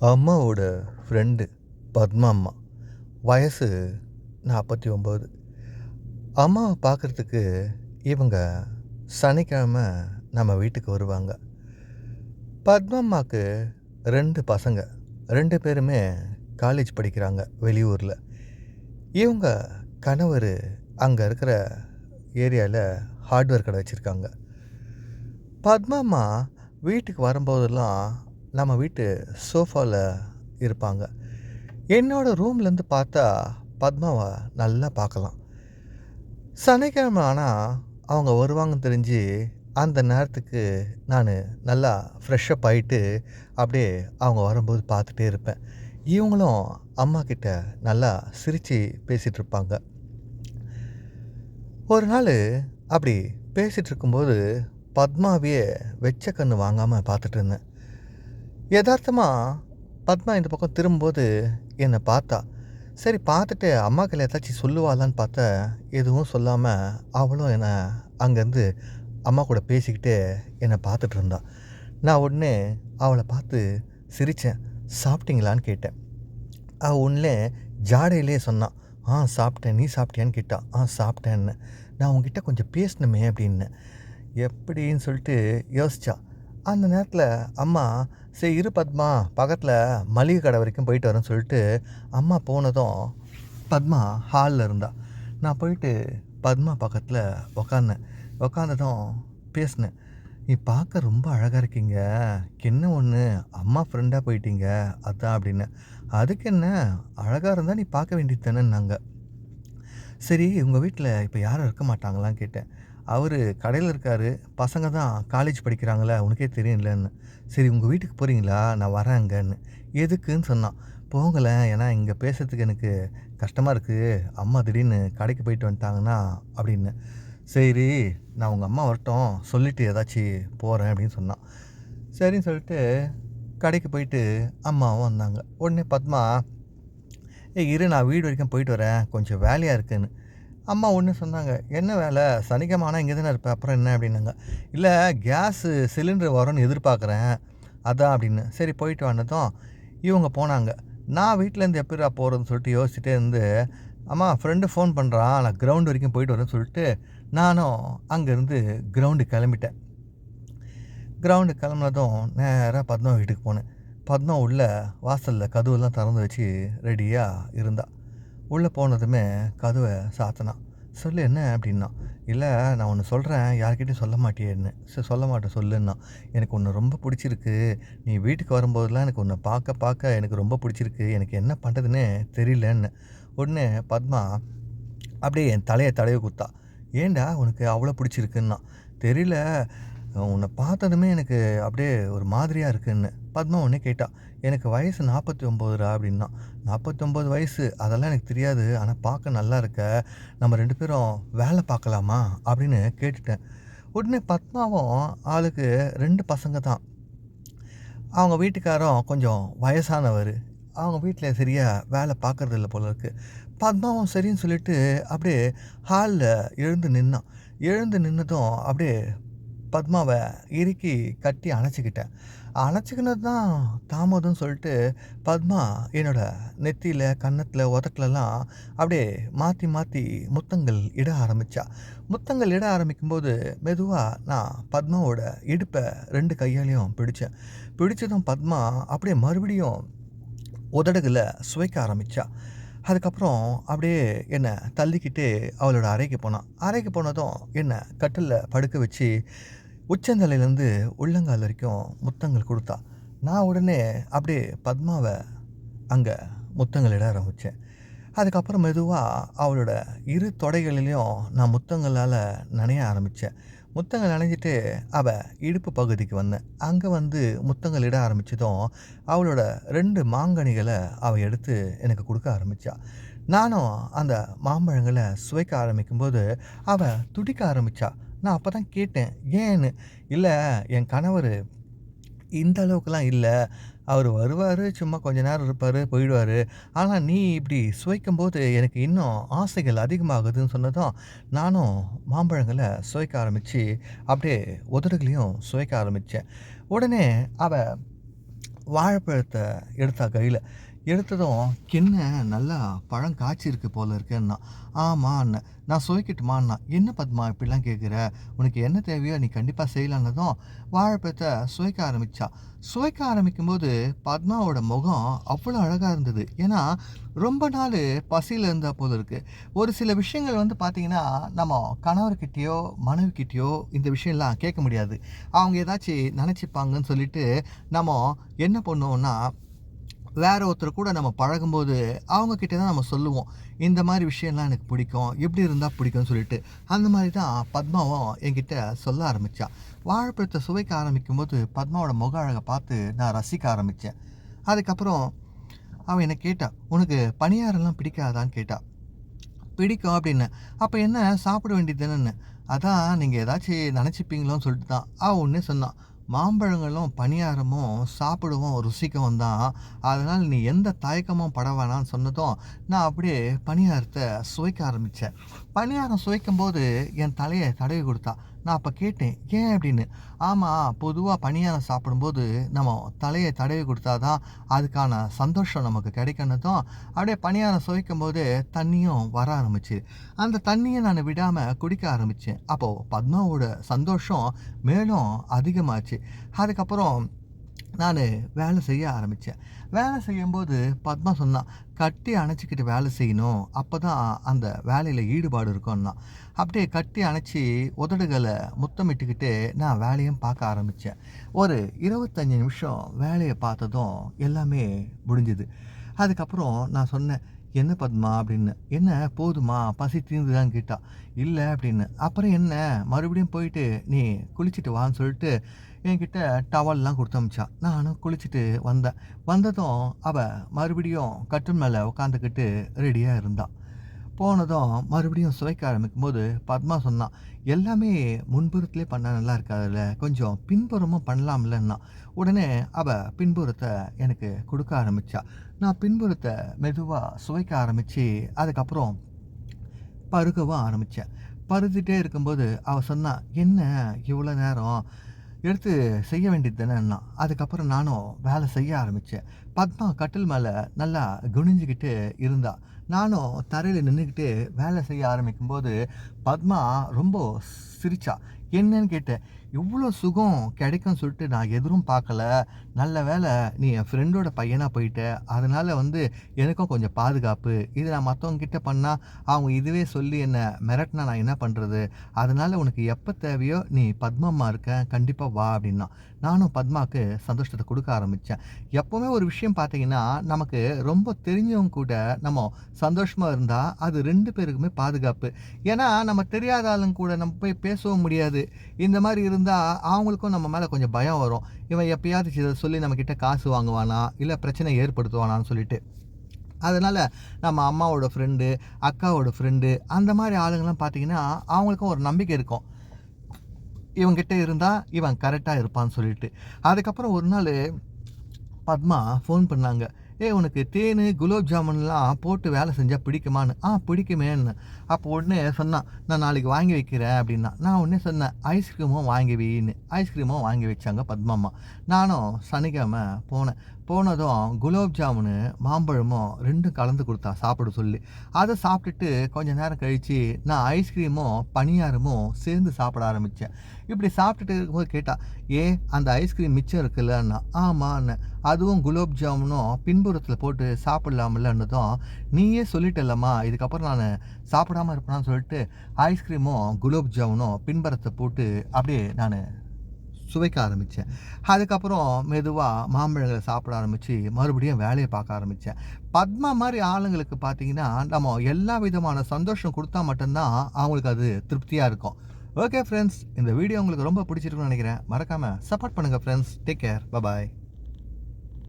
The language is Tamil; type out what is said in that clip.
அம்மாவோட ஃப்ரெண்டு பத்மா அம்மா. வயசு நாற்பத்தி ஒம்பது அம்மாவை பார்க்குறதுக்கு இவங்க சனிக்கிழமை நம்ம வீட்டுக்கு வருவாங்க. பத்மா அம்மாவுக்கு ரெண்டு பசங்க. ரெண்டு பேருமே காலேஜ் படிக்கிறாங்க வெளியூரில். இவங்க கணவர் அங்கே இருக்கிற ஏரியாவில் ஹார்ட்வேர் கடை வச்சுருக்காங்க. பத்மா அம்மா வீட்டுக்கு வரும்போதெல்லாம் நம்ம வீட்டு சோஃபாவில் இருப்பாங்க. என்னோடய ரூம்லேருந்து பார்த்தா பத்மாவை நல்லா பார்க்கலாம். சனிக்கிழமை ஆனால் அவங்க வருவாங்கன்னு தெரிஞ்சு அந்த நேரத்துக்கு நான் நல்லா ஃப்ரெஷ்ஷப் ஆகிட்டு அப்படியே அவங்க வரும்போது பார்த்துட்டே இருப்பேன். இவங்களும் அம்மா கிட்ட நல்லா சிரித்து பேசிகிட்டு இருப்பாங்க. ஒரு நாள் அப்படி பேசிகிட்டு இருக்கும்போது பத்மாவையே வெச்ச கண்ணு வாங்காமல் பார்த்துட்டு இருந்தேன். யதார்த்தமாக பத்மா இந்த பக்கம் திரும்பும்போது என்னை பார்த்தா. சரி பார்த்துட்டு அம்மாக்கள் ஏதாச்சும் சொல்லுவாளான்னு பார்த்தா எதுவும் சொல்லாமல் அவளும் என்னை அங்கேருந்து அம்மா கூட பேசிக்கிட்டு என்னை பார்த்துட்டு இருந்தா. நான் உடனே அவளை பார்த்து சிரித்தேன் சாப்பிட்டீங்களான்னு கேட்டேன். அவள் உடனே ஜாடையிலே சொன்னான் ஆ சாப்பிட்டேன். நீ சாப்பிட்டியான்னு கேட்டா ஆ சாப்பிட்டேன்னு. நான் உங்ககிட்ட கொஞ்சம் பேசணுமே அப்படின்னு எப்படின்னு சொல்லிட்டு யோசித்தா அந்த நேரத்தில் அம்மா சரி இரு பத்மா. பக்கத்தில் மளிகை கடை வரைக்கும் போயிட்டு வரேன்னு சொல்லிட்டு அம்மா போனதும் பத்மா ஹாலில் இருந்தா. நான் போயிட்டு பத்மா பக்கத்தில் உக்காந்தேன். உக்காந்ததும் பேசினேன். நீ பார்க்க ரொம்ப அழகாக இருக்கீங்க. என்ன ஒன்று அம்மா ஃப்ரெண்டாக போயிட்டீங்க. அதான் அப்படின்னு. அதுக்கு என்ன? அழகாக இருந்தால் நீ பார்க்க வேண்டியது தானேன்னாங்க. சரி உங்கள் வீட்டில் இப்போ யாரும் இருக்க மாட்டாங்களான்னு கேட்டேன். அவர் கடையில் இருக்கார். பசங்க தான் காலேஜ் படிக்கிறாங்களே உனக்கே தெரியலன்னு. சரி உங்கள் வீட்டுக்கு போகிறீங்களா நான் வரேன் அங்கேன்னு. எதுக்குன்னு சொன்னான். போங்களேன் ஏன்னா இங்கே பேசுறதுக்கு எனக்கு கஷ்டமாக இருக்குது அம்மா திடீர்னு கடைக்கு போயிட்டு வந்துட்டாங்கன்னா அப்படின்னு. சரி நான் உங்கள் அம்மா வரட்டும் சொல்லிவிட்டு ஏதாச்சும் போகிறேன் அப்படின்னு சொன்னான். சரின்னு சொல்லிட்டு கடைக்கு போயிட்டு அம்மாவும் வந்தாங்க. உடனே பத்மா ஏ இரு நான் வீடு வரைக்கும் போயிட்டு வரேன். கொஞ்சம் வேலையாக இருக்குன்னு. அம்மா ஒன்று சொன்னாங்க என்ன வேலை? சனிக்கிழமை ஆனால் இங்கே தானே இருப்பேன் அப்புறம் என்ன? அப்படின்னாங்க. இல்லை கேஸு சிலிண்டர் வரும்னு எதிர்பார்க்குறேன் அதான் அப்படின்னு. சரி போயிட்டு வந்ததும் இவங்க போனாங்க. நான் வீட்டிலேருந்து எப்படிடா போகிறதுன்னு சொல்லிட்டு யோசிச்சுட்டே இருந்து அம்மா ஃப்ரெண்டு ஃபோன் பண்ணுறான் நான் கிரவுண்ட் வரைக்கும் போயிட்டு வரேன்னு சொல்லிட்டு நானும் அங்கேருந்து கிரவுண்டு கிளம்பிட்டேன். கிரவுண்டு கிளம்புனதும் நேராக பத்மா வீட்டுக்கு போனேன். பத்மா உள்ள வாசலில் கதவுலாம் திறந்து வச்சு ரெடியாக இருந்தாள் உள்ளே போனதுமே கதவை சாத்தினான். சொல்லு என்ன? அப்படின்னா இல்லை நான் ஒன்று சொல்கிறேன். யார்கிட்டையும் சொல்ல மாட்டேன்னு. சரி சொல்ல மாட்டேன் சொல்லுன்னா எனக்கு ஒன்று ரொம்ப பிடிச்சிருக்கு. நீ வீட்டுக்கு வரும்போதெல்லாம் எனக்கு உன்னை பார்க்க பார்க்க எனக்கு ரொம்ப பிடிச்சிருக்கு. எனக்கு என்ன பண்ணுறதுன்னு தெரியலன்னு. உடனே பத்மா அப்படியே என் தலையை தடவை குத்தா. ஏண்டா உனக்கு அவ்வளோ பிடிச்சிருக்குன்னா தெரியல. உன்னை பார்த்ததுமே எனக்கு அப்படியே ஒரு மாதிரியாக இருக்குன்னு. பத்மா ஒன்றே கேட்டா. எனக்கு வயசு நாற்பத்தி ஒம்போதுரா அப்படின்னா. நாற்பத்தி ஒம்பது வயசு அதெல்லாம் எனக்கு தெரியாது. ஆனால் பார்க்க நல்லா இருக்க. நம்ம ரெண்டு பேரும் வேலை பார்க்கலாமா? அப்படின்னு கேட்டுட்டேன். உடனே பத்மாவும் ஆளுக்கு ரெண்டு பசங்க தான். அவங்க வீட்டுக்காரும் கொஞ்சம் வயசானவர். அவங்க வீட்டில் சரியாக வேலை பார்க்குறதில்ல போல இருக்குது பத்மாவும் சரின்னு சொல்லிட்டு அப்படியே ஹாலில் எழுந்து நின்னான். எழுந்து நின்னதும் அப்படியே பத்மாவை இறுக்கி கட்டி அணைச்சிக்கிட்டேன். அணைச்சிக்கினது தான் தாமதம்னு சொல்லிட்டு பத்மா என்னோட நெத்தியில் கன்னத்தில் உதட்டிலலாம் அப்படியே மாற்றி மாற்றி முத்தங்கள் இட ஆரம்பித்தா முத்தங்கள் இட ஆரம்பிக்கும்போது மெதுவாக நான் பத்மாவோட இடுப்பை ரெண்டு கையாலையும் பிடித்தேன் பிடிச்சதும் பத்மா அப்படியே மறுபடியும் உதடுகளை சுவைக்க ஆரம்பித்தா அதுக்கப்புறம் அப்படியே என்னை தள்ளிக்கிட்டு அவளோட அறைக்கு போனான். அறைக்கு போனதும் என்னை கட்டிலில் படுக்க வச்சு உச்சந்தலையிலேருந்து உள்ளங்கால் வரைக்கும் முத்தங்கள் கொடுத்தா. நான் உடனே அப்படியே பத்மாவை அங்கே முத்தங்கள் இட ஆரம்பித்தேன் அதுக்கப்புறம் மெதுவாக அவளோட இரு தொடைகளிலையும் நான் முத்தங்களால் நனைய ஆரம்பித்தேன் முத்தங்கள் அணைஞ்சிட்டு அவள் இடுப்பு பகுதிக்கு வந்தேன் அங்கே வந்து முத்தங்கள் இட ஆரம்பித்ததும் அவளோட ரெண்டு மாங்கனிகளை அவள் எடுத்து எனக்கு கொடுக்க ஆரம்பித்தா நானும் அந்த மாம்பழங்களை சுவைக்க ஆரம்பிக்கும்போது அவள் துடிக்க ஆரம்பித்தா நான் அப்போ தான் கேட்டேன் ஏன்னு? இல்லை என் கணவர் இந்த அளவுக்குலாம் இல்லை. அவர் வருவார் சும்மா கொஞ்ச நேரம் இருப்பார் போயிடுவார். ஆனால் நீ இப்படி சுவைக்கும் போது எனக்கு இன்னும் ஆசைகள் அதிகமாகுதுன்னு சொன்னதும் நானும் மாம்பழங்களை சுவைக்க ஆரம்பித்து அப்படியே உதடுகளையும் சுவைக்க ஆரம்பித்தேன் உடனே அவள் வாழைப்பழத்தை எடுத்தா கையில். எடுத்ததும் கிண்ண நல்லா பழம் காய்ச்சிருக்கு போல இருக்குன்னா. ஆமாண்ண நான் சுவைக்கட்டுமாண்ணா என்ன பத்மா இப்படிலாம் கேட்குற உனக்கு என்ன தேவையோ நீ கண்டிப்பாக செய்யலான்னதும் வாழைப்பழத்தை சுவைக்க ஆரம்பித்தா சுவைக்க ஆரம்பிக்கும்போது பத்மாவோட முகம் அவ்வளோ அழகாக இருந்தது. ஏன்னா ரொம்ப நாள் பசியில் இருந்தால் போல இருக்குது ஒரு சில விஷயங்கள் வந்து பார்த்திங்கன்னா நம்ம கணவர்கிட்டயோ மனைவிக்கிட்டேயோ இந்த விஷயம்லாம் கேட்க முடியாது. அவங்க ஏதாச்சும் நினச்சிப்பாங்கன்னு சொல்லிட்டு நம்ம என்ன பண்ணுவோம்னா வேற ஒருத்தர் கூட நம்ம பழகும்போது அவங்கக்கிட்ட தான் நம்ம சொல்லுவோம் இந்த மாதிரி விஷயம்லாம் எனக்கு பிடிக்கும் எப்படி இருந்தால் பிடிக்கும்னு சொல்லிட்டு. அந்த மாதிரி தான் பத்மாவும் என்கிட்ட சொல்ல ஆரம்பித்தா வாழைப்பழத்தை சுவைக்க ஆரம்பிக்கும் போது பத்மாவோட முக அழகை பார்த்து நான் ரசிக்க ஆரம்பித்தேன் அதுக்கப்புறம் அவன் என்னை கேட்டா உனக்கு பணியாரெல்லாம் பிடிக்காதான்னு கேட்டா பிடிக்கும் அப்படின்னு. அப்போ என்ன சாப்பிட வேண்டியது தானேன்னு? அதான் நீங்கள் ஏதாச்சும் நினச்சிப்பீங்களோன்னு சொல்லிட்டு தான் ஆ ஒன்றே சொன்னான் மாம்பழங்களும் பணியாரமும் சாப்பிடவும் ருசிக்கவும் தான் அதனால் நீ எந்த தயக்கமும் பட வேணாம்னு சொன்னதும் நான் அப்படியே பணியாரத்தை சுவைக்க ஆரம்பித்தேன் பணியாரம் சுவைக்கும் போது என் தலையை தடவி கொடுத்தா நான் அப்போ கேட்டேன் ஏன் அப்படின்னு? ஆமாம் பொதுவாக பணியாரம் சாப்பிடும்போது நம்ம தலையை தடவி கொடுத்தா தான் அதுக்கான சந்தோஷம் நமக்கு கிடைக்கணுதும் அப்படியே பணியாரம் சுவைக்கும் போது தண்ணியும் வர ஆரம்பிச்சு அந்த தண்ணியை நான் விடாமல் குடிக்க ஆரம்பித்தேன் அப்போது பத்மாவோட சந்தோஷம் மேலும் அதிகமாச்சு. அதுக்கப்புறம் நான் வேலை செய்ய ஆரம்பித்தேன் வேலை செய்யும்போது பத்மா சொன்னான் கட்டி அணைச்சிக்கிட்டு வேலை செய்யணும். அப்போ தான் அந்த வேலையில் ஈடுபாடு இருக்கும்னா. அப்படியே கட்டி அணைச்சி உதடுகளை முத்தமிட்டுக்கிட்டு நான் வேலையும் பார்க்க ஆரம்பித்தேன் ஒரு இருபத்தஞ்சி நிமிஷம் வேலையை பார்த்ததும் எல்லாமே முடிஞ்சுது. அதுக்கப்புறம் நான் சொன்னேன் என்ன பத்மா? அப்படின்னு. என்ன? போதுமா? பசி தீர்ந்துதான் கேட்டா. இல்லை அப்படின்னு. அப்புறம் என்ன? மறுபடியும் போயிட்டு நீ குளிச்சுட்டு வான்னு சொல்லிட்டு என்கிட்ட டவல்லாம் கொடுத்து அமிச்சா நானும் குளிச்சுட்டு வந்தேன். வந்ததும் அவள் மறுபடியும் கட்டில் மேலே உட்காந்துக்கிட்டு ரெடியாக இருந்தாள் போனதும் மறுபடியும் சுவைக்க ஆரம்பிக்கும் போது பத்மா சொன்னான் எல்லாமே முன்புறத்துலேயே பண்ண நல்லா இருக்காதுல்ல. கொஞ்சம் பின்புறமும் பண்ணலாம்லன்னா. உடனே அவள் பின்புறத்தை எனக்கு கொடுக்க ஆரம்பித்தா நான் பின்புறத்தை மெதுவாக சுவைக்க ஆரம்பித்து அதுக்கப்புறம் பருகவும் ஆரம்பித்தேன் பருத்திட்டே இருக்கும்போது அவள் சொன்னான் என்ன இவ்வளோ நேரம்? எடுத்து செய்ய வேண்டியது தானேன்னா அதுக்கப்புறம் நானும் வேலை செய்ய ஆரம்பித்தேன் பத்மா கட்டில் மேலே நல்லா குனிஞ்சிக்கிட்டு இருந்தா. நானும் தரையில் நின்றுக்கிட்டு வேலை செய்ய ஆரம்பிக்கும்போது பத்மா ரொம்ப சிரிச்சா. என்னன்னு கேட்டேன். இவ்வளோ சுகம் கிடைக்கும்னு சொல்லிட்டு நான் எதுவும் பார்க்கல. நல்ல வேலை நீ என் ஃப்ரெண்டோட பையனாக போயிட்ட. அதனால் வந்து எனக்கும் கொஞ்சம் பாதுகாப்பு. இது நான் மற்றவங்கக்கிட்ட பண்ணால் அவங்க இதுவே சொல்லி என்னை மிரட்டினா நான் என்ன பண்ணுறது அதனால் உனக்கு எப்போ தேவையோ நீ பத்மம்மா இருக்க கண்டிப்பாக வா அப்படின்னா. நானும் பத்மாவுக்கு சந்தோஷத்தை கொடுக்க ஆரம்பித்தேன் எப்போவுமே ஒரு விஷயம் பார்த்தீங்கன்னா நமக்கு ரொம்ப தெரிஞ்சவங்க கூட நம்ம சந்தோஷமாக இருந்தால் அது ரெண்டு பேருக்குமே பாதுகாப்பு. ஏன்னா நம்ம தெரியாத ஆளுங்க கூட நம்ம போய் பேசவும் முடியாது. இந்த மாதிரி இருந்தால் அவங்களுக்கும் நம்ம மேலே கொஞ்சம் பயம் வரும். இவன் எப்பயாவது இதை சொல்லி நம்மக்கிட்ட காசு வாங்குவானா? இல்லை பிரச்சனை ஏற்படுத்துவானான்னு சொல்லிட்டு. அதனால் நம்ம அம்மாவோட ஃப்ரெண்டு அக்காவோட ஃப்ரெண்டு அந்த மாதிரி ஆளுங்கள்லாம் பார்த்திங்கன்னா அவங்களுக்கும் ஒரு நம்பிக்கை இருக்கும். இவங்கிட்ட இருந்தால் இவன் கரெக்டாக இருப்பான்னு சொல்லிட்டு. அதுக்கப்புறம் ஒரு நாள் பத்மா ஃபோன் பண்ணாங்க. ஏ உனக்கு தேன் குலோப் ஜாமுன்லாம் போட்டு வேலை செஞ்சால் பிடிக்குமான்னு? ஆ பிடிக்குமேன்னு. அப்போ உடனே சொன்னான் நான் நாளைக்கு வாங்கி வைக்கிறேன் அப்படின்னா. நான் உடனே சொன்னேன் ஐஸ்கிரீமும் வாங்கி வைன்னு. ஐஸ்கிரீமும் வாங்கி வச்சாங்க பத்மாம்மா நானும் சனிக்கிழமை போனேன். போனதும் குலோப் ஜாமுனு மாம்பழமும் ரெண்டும் கலந்து கொடுத்தா சாப்பிட சொல்லி. அதை சாப்பிட்டுட்டு கொஞ்சம் நேரம் கழித்து நான் ஐஸ்கிரீமும் பனியாரமும் சேர்ந்து சாப்பிட ஆரம்பித்தேன் இப்படி சாப்பிட்டுட்டு இருக்கும்போது கேட்டால் ஏ அந்த ஐஸ்கிரீம் மிச்சம் இருக்குல்லன்னா? ஆமான்னு. அதுவும் குலோப் ஜாமுனும் பின்புறத்தில் போட்டு சாப்பிடலாமில்லன்னதும் நீயே சொல்லிட்டல்லம்மா. இதுக்கப்புறம் நான் சாப்பிடாமல் இருப்பேனான்னு சொல்லிட்டு ஐஸ்கிரீமும் குலோப் ஜாமுனும் பின்புறத்தை போட்டு அப்படியே நான் சுவைக்க ஆரம்பித்தேன் அதுக்கப்புறம் மெதுவாக மாம்பழங்களை சாப்பிட ஆரம்பித்து மறுபடியும் வேலையை பார்க்க ஆரம்பித்தேன் பத்மா மாதிரி ஆளுங்களுக்கு பார்த்தீங்கன்னா நம்ம எல்லா விதமான சந்தோஷம் கொடுத்தா மட்டும்தான் அவங்களுக்கு அது திருப்தியாக இருக்கும். ஓகே ஃப்ரெண்ட்ஸ் இந்த வீடியோ உங்களுக்கு ரொம்ப பிடிச்சிருக்குன்னு நினைக்கிறேன். மறக்காமல் சப்போர்ட் பண்ணுங்கள் ஃப்ரெண்ட்ஸ் டேக் கேர் பபாய்